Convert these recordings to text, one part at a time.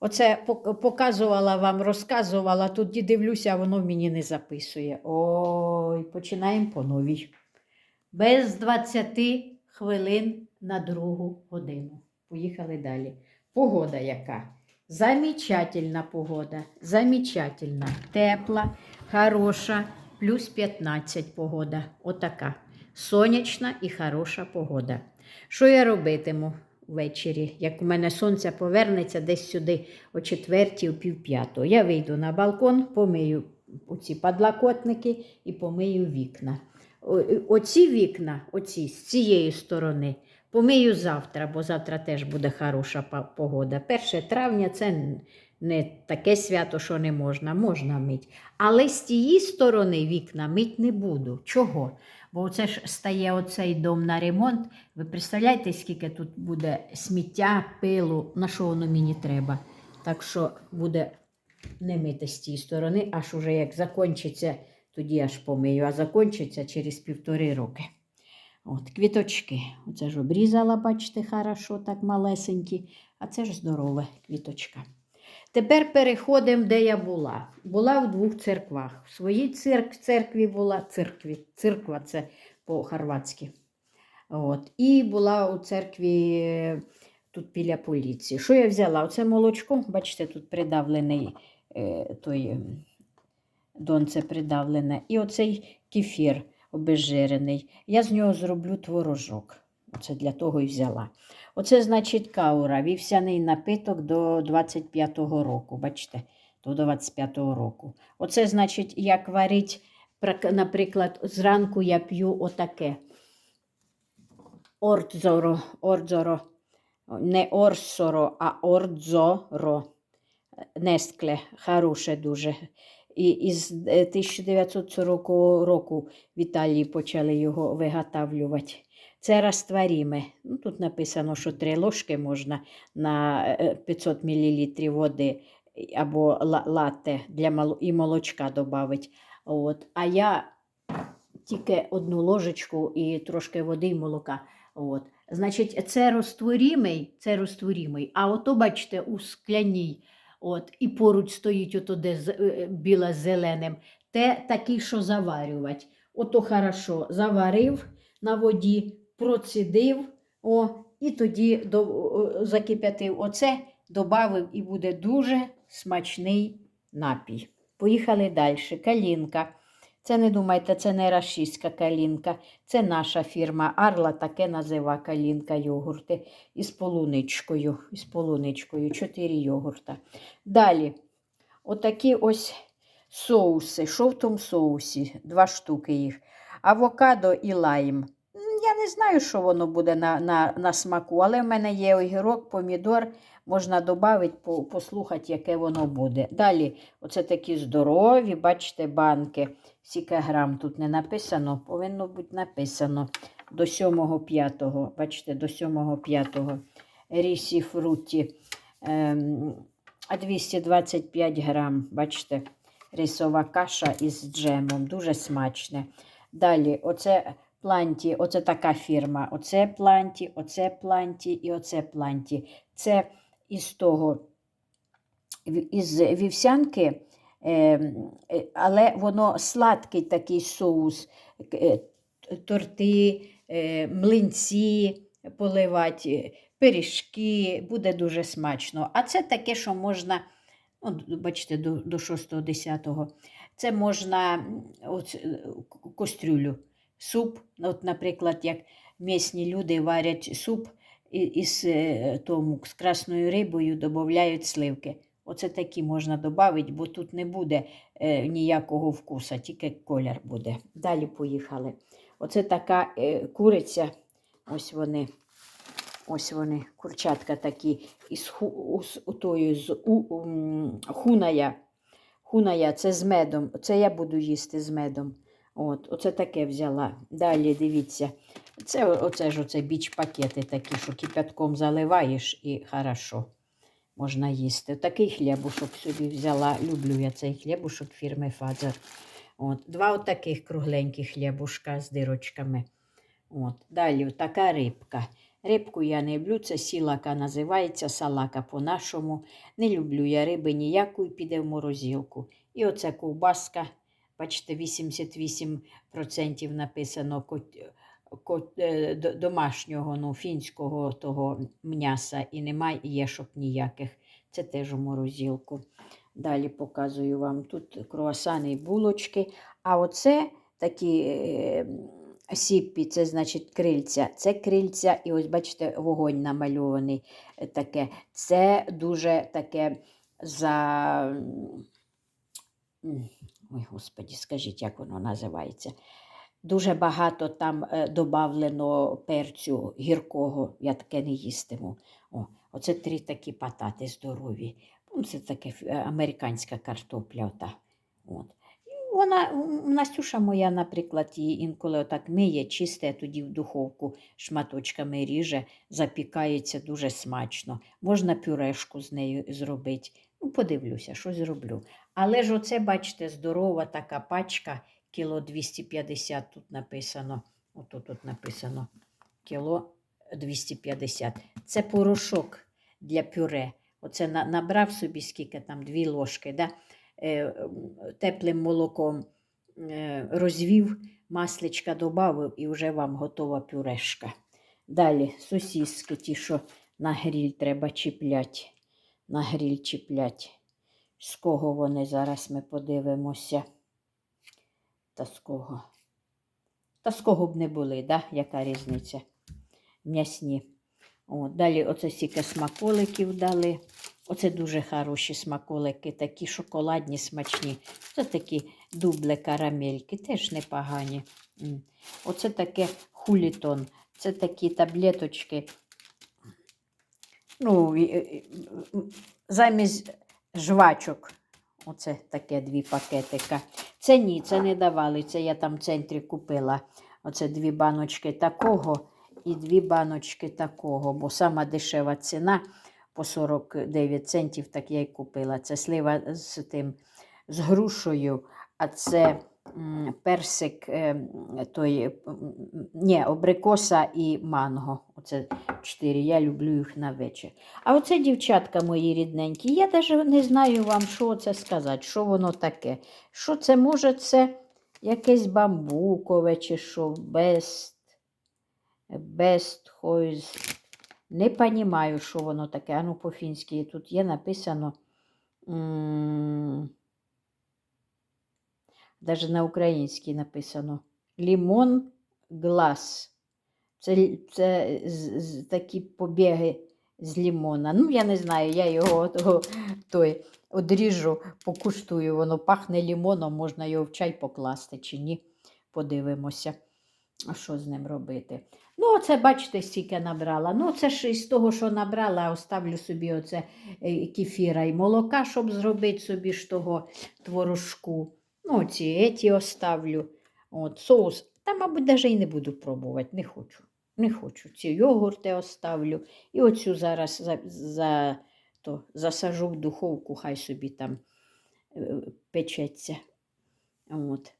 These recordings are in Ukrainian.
Оце показувала вам, розказувала, тоді дивлюся, воно мені не записує. Ой, починаємо по новій. Без 20 хвилин на другу годину. Поїхали далі. Погода яка? Замечательна погода. Замечательна. Тепла, хороша, плюс 15 погода. Отака. Сонячна і хороша погода. Що я робитиму ввечері? Як у мене сонце повернеться десь сюди о четвертій, о півп'ятого. Я вийду на балкон, помию оці подлокотники і помию вікна. Оці вікна, оці з цієї сторони, помию завтра, бо завтра теж буде хороша погода. 1 травня це не таке свято, що не можна, можна мить. Але з тієї сторони вікна мить не буду. Чого? Бо це ж стає оцей дом на ремонт. Ви представляєте, скільки тут буде сміття, пилу, на що воно мені треба. Так що буде не мити з тієї сторони, аж уже як закінчиться, тоді аж помию, а закінчиться через півтори роки. От, квіточки. Оце ж обрізала, бачите, хорошо, так малесенькі, а це ж здорове квіточка. Тепер переходимо, де я була. Була в двох церквах. В своїй церк- церкві була церкві. Церква це по-хорватськи. От. І була у церкві е, тут біля поліції. Що я взяла? Оце молочко, бачите, тут придавлений е, той донце придавлене. І оцей кефір обезжирений. Я з нього зроблю творожок. Оце для того і взяла. Оце, значить, каура, вівсяний напиток до 25-го року. Бачите, до 25-го року. Оце, значить, як варить, наприклад, зранку я п'ю отаке. Ордзоро, ордзоро, не орсоро, а ордзоро. Нескле, хороше дуже. І із е, 1940 року в Італії почали його виготовлювати. Це розтворіме. Ну, тут написано, що три ложки можна на е, 500 мл води або ла- латте для і молочка додати. А я тільки одну ложечку і трошки води і молока. От. Значить, це розтворімий, це розтворімий. А ото, бачите, у скляній, от, і поруч стоїть ото де е, біле з зеленим, те такий, що заварювати. Ото хорошо заварив на воді, процідив, о, і тоді до, закип'ятив оце, додав і буде дуже смачний напій. Поїхали далі. Калінка. Це не думайте, це не рашистська калінка, це наша фірма Арла таке назива калінка йогурти із полуничкою. Із полуничкою, чотири йогурта. Далі, отакі ось соуси. Що в тому соусі? Два штуки їх. Авокадо і лайм. Не знаю, що воно буде на, на, на смаку, але в мене є огірок, помідор, можна додати, по, послухати, яке воно буде. Далі, оце такі здорові, бачите, банки. Скільки грам тут не написано, повинно бути написано до 7-5. Бачите, до 7-5. Рісі фруті ем, 225 грам. Бачите, рисова каша із джемом. Дуже смачне. Далі, оце планті, оце така фірма. Оце планті, оце планті і оце планті. Це із того, із вівсянки. Е, але воно сладкий такий соус, е, торти, е, млинці поливати, пиріжки, буде дуже смачно. А це таке, що можна, ну, бачите, до, до 6-10, це можна е, кастрюлю, суп, от, наприклад, як місні люди варять суп із, е, тому, з красною рибою, додають сливки. Оце такі можна додати, бо тут не буде е, ніякого вкуса, тільки колір буде. Далі поїхали. Оце така е, куриця. Ось вони. Ось вони, курчатка такі, із ху, з, з у, м, хуная. Хуная це з медом. Це я буду їсти з медом. От, оце таке взяла. Далі дивіться. Це оце ж оце біч-пакети такі, що кипятком заливаєш і хорошо можна їсти. Такий хлібушок собі взяла. Люблю я цей хлібушок фірми Фазер. От, два отаких кругленьких хлібушка з дирочками. От. Далі така рибка. Рибку я не люблю, це сілака називається, салака по-нашому. Не люблю я риби ніякої, піде в морозилку. І оце ковбаска, бачите, 88% написано е, домашнього, ну, фінського того м'яса і немає єшок ніяких. Це теж у морозилку. Далі показую вам тут круасани і булочки. А оце такі е, сіппі, це значить крильця. Це крильця, і ось бачите, вогонь намальований е, таке. Це дуже таке за. Ой, господі, скажіть, як воно називається. Дуже багато там е, добавлено перцю гіркого, я таке не їстиму. О, оце три такі патати здорові. Це таке е, американська картопля. Ота. От. Вона, Настюша моя, наприклад, її інколи отак миє, чисте, тоді в духовку шматочками ріже, запікається дуже смачно. Можна пюрешку з нею зробити. Подивлюся, що зроблю. Але ж оце, бачите, здорова така пачка, кіло 250 тут написано. Отут тут написано кіло 250. Це порошок для пюре. Оце набрав собі скільки там, дві ложки, да? е, теплим молоком е, розвів, масличка додав і вже вам готова пюрешка. Далі сосиски, ті, що на гріль треба чіпляти. На гріль чіплять. З кого вони зараз ми подивимося. Та з кого? Та з кого б не були, да? яка різниця? М'ясні. От, далі оце стільки смаколиків дали. Оце дуже хороші смаколики, такі шоколадні, смачні. Це такі дубле карамельки, теж непогані. Оце таке хулітон. Це такі таблеточки. Ну, замість жвачок. Оце таке дві пакетика. Це ні, це не давали. Це я там в центрі купила. Оце дві баночки такого і дві баночки такого, бо сама дешева ціна по 49 центів, так я й купила. Це слива з тим з грушею, а це персик, е, той, ні, абрикоса і манго. Оце чотири. Я люблю їх на вечір. А оце, дівчатка мої рідненькі, я навіть не знаю вам, що це сказати, що воно таке. Що це може, це якесь бамбукове чи що, бест, бестхойз. Не розумію, що воно таке. Ану по-фінськи тут є написано. Даже на українській написано. Лімон глас. Це, це з, з, такі побіги з лімона. Ну, я не знаю, я його того, той, одріжу, покуштую. Воно пахне лімоном, можна його в чай покласти чи ні. Подивимося, що з ним робити. Ну, оце, бачите, стільки набрала. Ну, це ж із того, що набрала, оставлю собі оце е, кефіра і молока, щоб зробити собі ж того творожку. Ну, ці оставлю. От, соус. Та, мабуть, навіть і не буду пробувати, не хочу. Не хочу. Ці йогурти оставлю. І оцю зараз за, за, то, засажу в духовку, хай собі там е, печеться. От.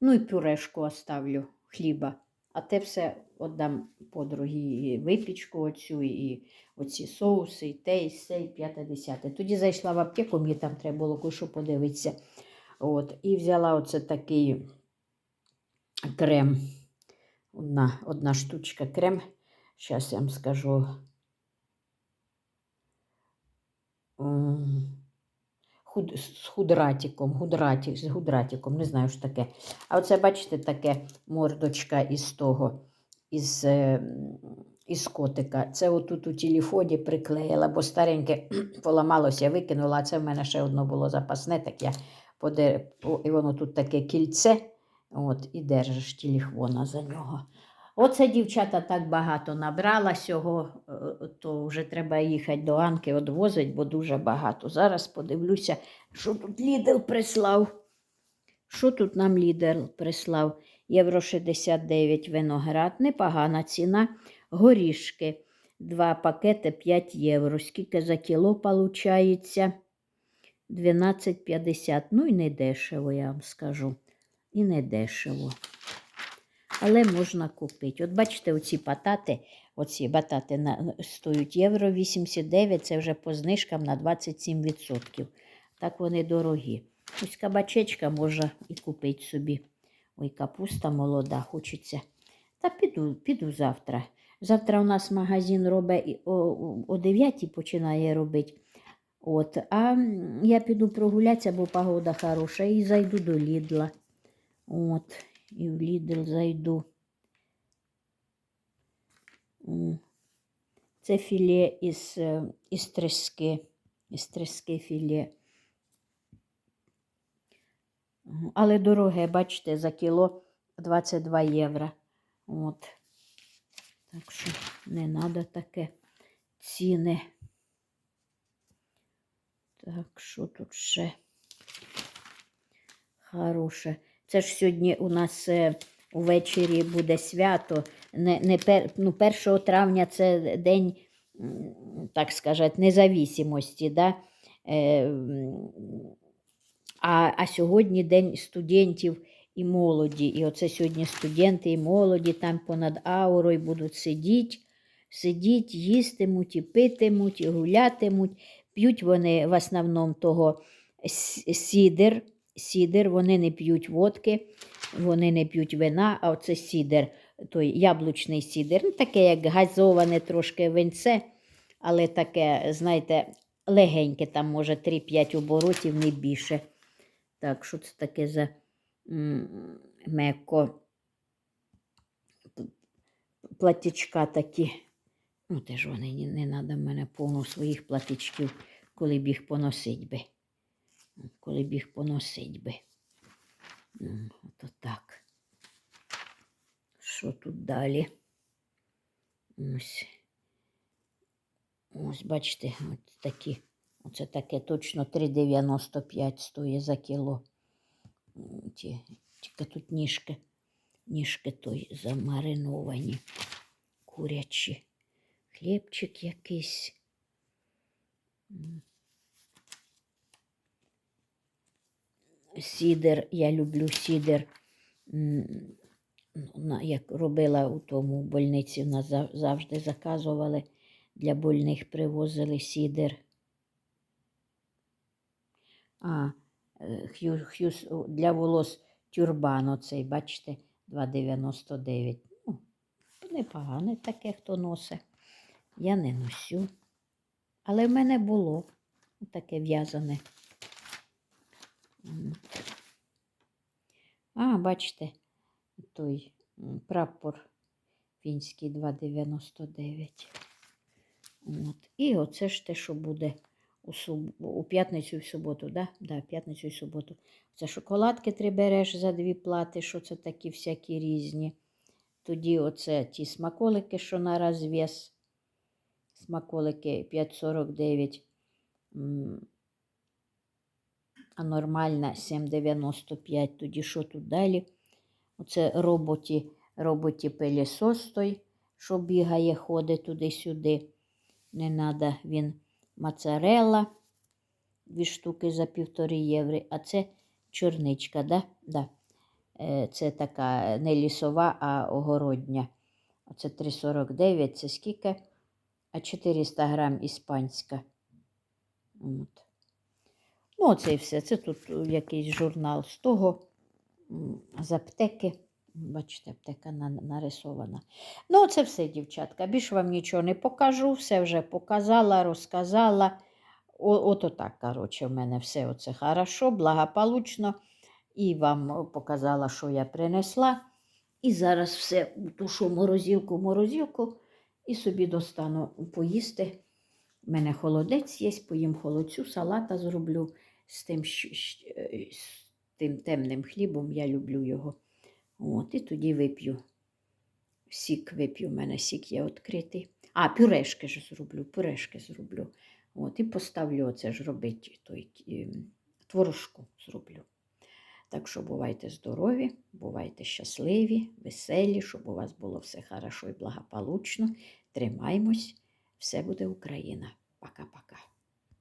Ну і пюрешку оставлю хліба. А те все віддам подругі і випічку оцю, і оці соуси, і те, і все, і п'яте, десяте. Тоді зайшла в аптеку, мені там треба було кое-що подивитися. От, і взяла оце такий крем. Одна, одна штучка крем. Зараз я вам скажу. Худ, з худратиком, худратик, з гудратиком, не знаю, що таке. А оце, бачите, таке мордочка із того, із, е, із котика. Це отут у телефоні приклеїла, бо стареньке поламалося, викинула, а це в мене ще одно було запасне, так я поде, по- і воно тут таке кільце, от, і держиш телефона за нього. Оце дівчата так багато набрала сього, е, то вже треба їхати до Анки, відвозить, бо дуже багато. Зараз подивлюся, що тут Лідл прислав. Що тут нам Лідл прислав? Євро 69 виноград, непогана ціна. Горішки. Два пакети 5 євро. Скільки за кіло виходить? 12,50. Ну і не дешево, я вам скажу. І не дешево. Але можна купити. От бачите, оці патати, Оці батати на, стоять євро 89, це вже по знижкам на 27%. Так вони дорогі. Ось кабачечка можна і купити собі. Ой, капуста молода, хочеться. Та піду, піду завтра. Завтра у нас магазин робить о- о 9 починає робити. От, а я піду прогулятися, бо погода хороша, і зайду до Лідла. От, і в Лідл зайду. Це філе із, е, із трески. Із філе. Але дороге, бачите, за кіло 22 євро. От. Так що не треба таке ціни. Так, що тут ще хороше. Це ж сьогодні у нас е, увечері буде свято. Не, не пер, ну, 1 травня це день, так сказати, независимості. Да? Е, а, а сьогодні день студентів і молоді. І оце сьогодні студенти і молоді там понад аурою будуть сидіти, сидіть, їстимуть, і питимуть, і гулятимуть. П'ють вони в основному того сідер. Сідер, вони не п'ють водки, вони не п'ють вина, а оце сідер, той яблучний сідер. Ну, таке, як газоване трошки винце, але таке, знаєте, легеньке, там, може, 3-5 оборотів, не більше. Так, що це таке за меко платічка такі. Ну, теж вони не треба в мене повно своїх платічків, коли б їх поносить би. Коли б їх поносить би. Ну, так. Що тут далі? Ось. Ось, бачите, от такі. Оце таке точно 3,95 стоїть за кіло. Ті, тільки тут ніжки, ніжки той замариновані, курячі. Хлібчик якийсь. Сідер, я люблю сідер. Ну, Як робила у тому больниці, в нас завжди заказували для больних привозили сідер. А, е, х'ю, х'юс, для волос тюрбан оцей, бачите, 2,99. Ну, непогане таке, хто носить. Я не носю. Але в мене було таке в'язане. А, бачите, той прапор фінський 2,99. От. І оце ж те, що буде у, суб... у п'ятницю і в суботу, да? Да, п'ятницю і суботу. Це шоколадки ти береш за дві плати, що це такі всякі різні. Тоді оце ті смаколики, що на розв'яз. Смаколики 5,49. А нормальна 7,95. Тоді що тут далі? Оце роботі, роботі пилісос той, що бігає, ходить туди-сюди. Не треба він моцарелла, дві штуки за півтори євро. А це чорничка, да? Да. Е, Це така не лісова, а огородня. Оце 3,49, це скільки? А 400 грам іспанська. От. Ну, оце і все. Це тут якийсь журнал з того, з аптеки. Бачите, аптека нарисована. Ну, це все, дівчатка. Більше вам нічого не покажу, все вже показала, розказала. О, ото так, коротше, в мене все оце хорошо, благополучно. І вам показала, що я принесла. І зараз все тушу морозилку, в і собі достану поїсти. У мене холодець є, поїм холодцю, салата зроблю з тим, е, з тим темним хлібом, я люблю його. От, і тоді вип'ю. Сік вип'ю, у мене сік є відкритий. А, пюрешки ж зроблю, пюрешки зроблю. От, і поставлю оце ж робити той ем, творожку зроблю. Так що бувайте здорові, бувайте щасливі, веселі, щоб у вас було все хорошо і благополучно. Тримаймось, все буде Україна. Пока-пока.